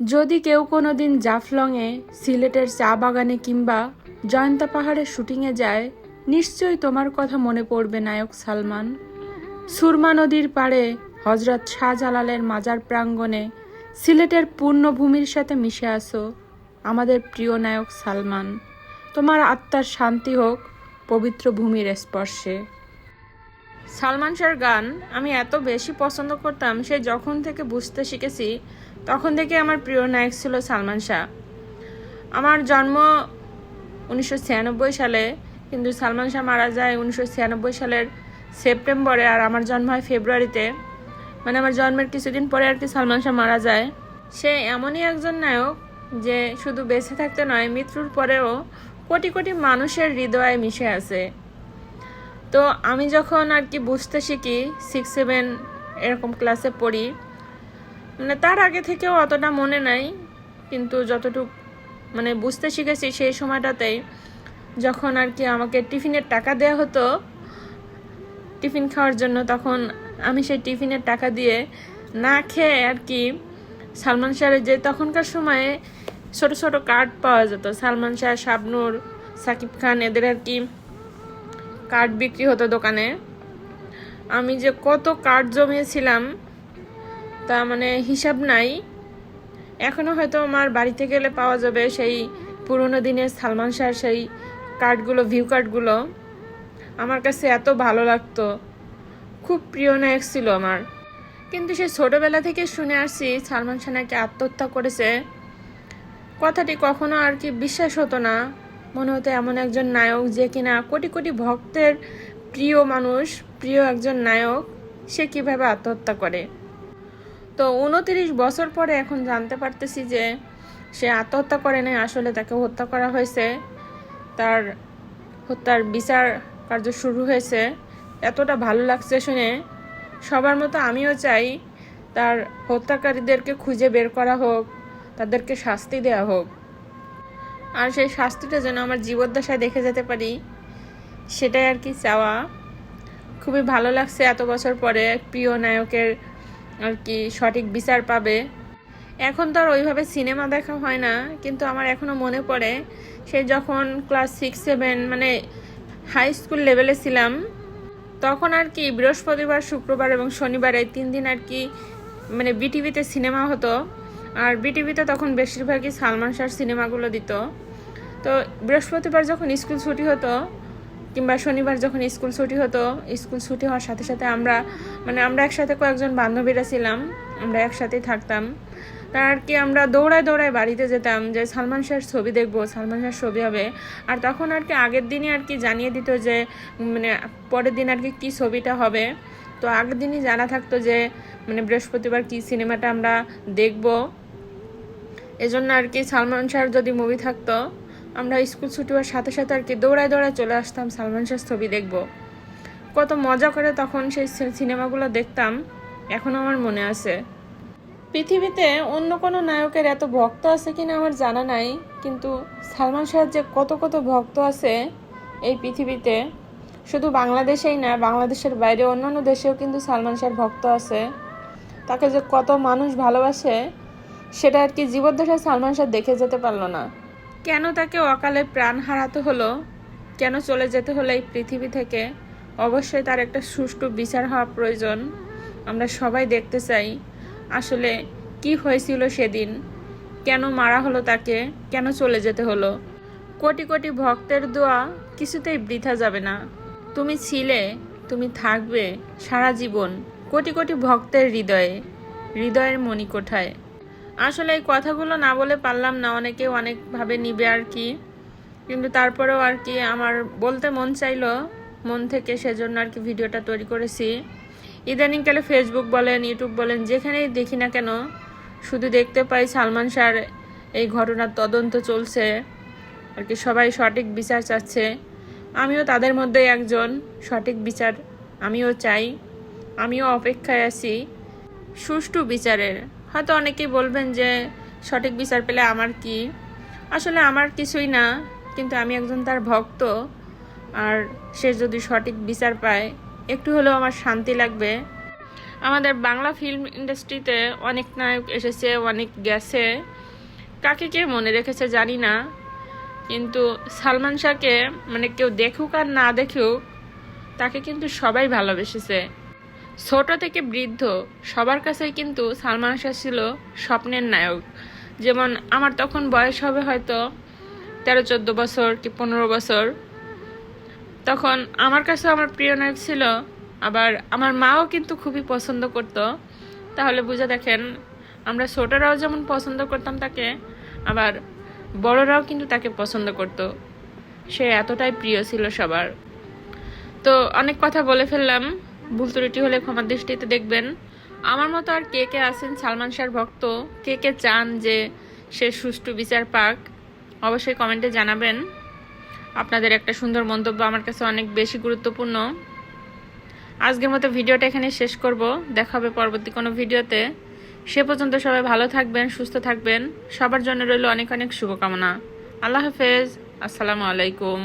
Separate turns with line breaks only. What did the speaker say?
যদি কেউ কোনো দিন জাফলংয়ে সিলেটের চা বাগানে কিংবা জয়ন্তা পাহাড়ে শুটিংয়ে যায়, নিশ্চয়ই তোমার কথা মনে পড়বে, নায়ক সালমান। সুরমা নদীর পাড়ে হজরত শাহজালালের মাজার প্রাঙ্গণে সিলেটের পূর্ণভূমির সাথে মিশে আসো আমাদের প্রিয় নায়ক সালমান। তোমার আত্মার শান্তি হোক পবিত্র ভূমির স্পর্শে। সালমান শাহর গান আমি এত বেশি পছন্দ করতাম, সে যখন থেকে বুঝতে শিখেছি তখন থেকে আমার প্রিয় নায়ক ছিল সালমান শাহ। আমার জন্ম উনিশশো ছিয়ানব্বই সালে, কিন্তু সালমান শাহ মারা যায় উনিশশো ছিয়ানব্বই সালের সেপ্টেম্বরে আর আমার জন্ম হয় ফেব্রুয়ারিতে। মানে আমার জন্মের কিছুদিন পরে আর কি সালমান শাহ মারা যায়। সে এমনই একজন নায়ক যে শুধু বেঁচে থাকতে নয়, মৃত্যুর পরেও কোটি কোটি মানুষের হৃদয়ে মিশে আছে। তো আমি যখন আর কি বুঝতে শিখি সিক্স সেভেন এরকম ক্লাসে পড়ি মানে তার আগে থেকেও অতটা মনে নাই, কিন্তু যতটুকু মানে বুঝতে শিখেছি সেই সময়টাতেই যখন আর কি আমাকে টিফিনের টাকা দেওয়া হতো, টিফিন খাওয়ার জন্য তখন আমি সেই টিফিনের টাকা দিয়ে না খেয়ে আর কি সালমান শাহের যে তখনকার সময়ে ছোট ছোট কার্ড পাওয়া যেত, সালমান শাহ, শাবনুর, সাকিব খান, এদের আর কি কার্ড বিক্রি হতো দোকানে। আমি যে কত কার্ড জমিয়েছিলাম তা মানে হিসাব নাই। এখনও হয়তো আমার বাড়িতে গেলে পাওয়া যাবে সেই পুরোনো দিনের সালমান শাহর সেই কার্ডগুলো ভিউ কার্ডগুলো আমার কাছে এত ভালো লাগতো। খুব প্রিয় নায়ক ছিল আমার। কিন্তু সে ছোটবেলা থেকে শুনে আসছি সালমান শাহ নাকি আত্মহত্যা করেছে। কথাটি কখনো আর কি বিশ্বাস হতো না। মনে হতো এমন একজন নায়ক যে কিনা কোটি কোটি ভক্তের প্রিয় মানুষ, প্রিয় একজন নায়ক, সে কীভাবে আত্মহত্যা করে। তো উনতিরিশ বছর পরে এখন জানতে পারতেছি যে সে আত্মহত্যা করে নাই, আসলে তাকে হত্যা করা হয়েছে। তার হত্যার বিচার কার্য শুরু হয়েছে। এতটা ভালো লাগছে শুনে। সবার মতো আমিও চাই তার হত্যাকারীদেরকে খুঁজে বের করা হোক, তাদেরকে শাস্তি দেওয়া হোক। আর সেই শাস্তিটা যেন আমার জীবদ্দশায় দেখে যেতে পারি, সেটাই আর কি চাওয়া। খুবই ভালো লাগছে এত বছর পরে প্রিয় নায়কের আর কি সঠিক বিচার পাবে। এখন তো আর ওইভাবে সিনেমা দেখা হয় না, কিন্তু আমার এখনও মনে পড়ে, সে যখন ক্লাস সিক্স সেভেন মানে হাই স্কুল লেভেলে ছিলাম, তখন আর কি বৃহস্পতিবার, শুক্রবার এবং শনিবার এই তিন দিন আর কি মানে বিটিভিতে সিনেমা হতো। আর বিটিভিতে তখন বেশিরভাগই সালমান শাহর সিনেমাগুলো দিত। তো বৃহস্পতিবার যখন স্কুল ছুটি হতো কিংবা শনিবার যখন স্কুল ছুটি হতো, স্কুল ছুটি হওয়ার সাথে সাথে আমরা মানে আমরা একসাথে কয়েকজন বান্ধবীরা ছিলাম, আমরা একসাথেই থাকতাম। আর কি আমরা দৌড়ায় দৌড়ায় বাড়িতে যেতাম, যে সালমান শাহের ছবি দেখব, সালমান শাহের ছবি হবে। আর তখন আর কি আগের দিনই আর কি জানিয়ে দিত যে মানে পরের দিন আর কি কী ছবিটা হবে। তো আগের দিনই জানা থাকতো যে মানে বৃহস্পতিবার কী সিনেমাটা আমরা দেখব। এজন্য আর কি সালমান শাহর যদি মুভি থাকতো আমরা স্কুল ছুটি হওয়ার সাথে সাথে আর কি দৌড়ায় দৌড়ায় চলে আসতাম সালমান শাহর ছবি দেখব। কত মজা করে তখন সেই সিনেমাগুলো দেখতাম এখনও আমার মনে আছে। পৃথিবীতে অন্য কোনো নায়কের এত ভক্ত আছে কিনা আমার জানা নাই, কিন্তু সালমান শাহের যে কত কত ভক্ত আছে এই পৃথিবীতে, শুধু বাংলাদেশেই না, বাংলাদেশের বাইরে অন্যান্য দেশেও কিন্তু সালমান শাহের ভক্ত আছে। তাকে যে কত মানুষ ভালোবাসে, সেটা আর কি জীবদ্দশায় সালমান শাহ দেখে যেতে পারল না। কেন তাকে অকালে প্রাণ হারাতে হলো? কেন চলে যেতে হলো এই পৃথিবী থেকে? অবশ্যই তার একটা সুষ্ঠু বিচার হওয়া প্রয়োজন। আমরা সবাই দেখতে চাই আসলে কি হয়েছিল সেদিন। কেন মারা হলো তাকে? কেন চলে যেতে হলো? কোটি কোটি ভক্তের দোয়া কিছুতেই বৃথা যাবে না। তুমি ছিলে, তুমি থাকবে সারা জীবন। কোটি কোটি ভক্তের হৃদয়ে, হৃদয়ের মণিকোঠায় আসলে এই কথাগুলো না বলে পারলাম না। অনেকে অনেকভাবে নিবে আর কি। কিন্তু তারপরেও আর কি আমার বলতে মন চাইলো, মন থেকে সেজন্য আর কি ভিডিওটা তৈরি করেছি। ইদানিংকালে ফেসবুক বলেন ইউটিউব বলেন, যেখানেই দেখি না কেন, শুধু দেখতে পাই সালমান শাহর এই ঘটনার তদন্ত চলছে। আর কি সবাই সঠিক বিচার চাচ্ছে। আমিও তাদের মধ্যে একজন, সঠিক বিচার আমিও চাই। আমিও অপেক্ষায় আছি। সুষ্ঠু বিচারের। হয়তো অনেকেই বলবেন যে সঠিক বিচার পেলে আমার কি? আসলে আমার কিছুই না, কিন্তু আমি একজন তার ভক্ত, আর সে যদি সঠিক বিচার পায়, একটু হলেও আমার শান্তি লাগবে। আমাদের বাংলা ফিল্ম ইন্ডাস্ট্রিতে অনেক নায়ক এসেছে, অনেক গেছে। কাকে কে মনে রেখেছে জানি না, কিন্তু সালমান শাহকে মানে কেউ দেখুক আর না দেখুক, তাকে কিন্তু সবাই ভালোবেসেছে। ছোট থেকে বৃদ্ধ, সবার কাছেই কিন্তু সালমান শাহ ছিল স্বপ্নের নায়ক। যেমন আমার তখন বয়স হবে হয়তো তেরো, চোদ্দ বছর কি পনেরো বছর। তখন আমার কাছে আমার প্রিয় নায়ক ছিল, আবার আমার মাও কিন্তু খুবই পছন্দ করত। তাহলে বুঝে দেখেন, আমরা ছোটরাও যেমন পছন্দ করতাম তাকে, আবার বড়রাও কিন্তু তাকে পছন্দ করত। সে এতটাই প্রিয় ছিল সবার। তো অনেক কথা বলে ফেললাম। ভুল ত্রুটি হলে ক্ষমার দৃষ্টিতে দেখবেন। আমার মতো আর কে কে আছেন সালমান শাহর ভক্ত? কে কে চান যে সে সুষ্ঠু বিচার পাক? অবশ্যই কমেন্টে জানাবেন। আপনাদের একটা সুন্দর মন্তব্য আমার কাছে অনেক বেশি গুরুত্বপূর্ণ। আজকের মতো ভিডিওটা এখানে শেষ করব। দেখা হবে পরবর্তী কোনো ভিডিওতে। সে পর্যন্ত সবাই ভালো থাকবেন, সুস্থ থাকবেন। সবার জন্য রইল অনেক অনেক শুভকামনা। আল্লাহ হাফেজ। আসসালামু আলাইকুম।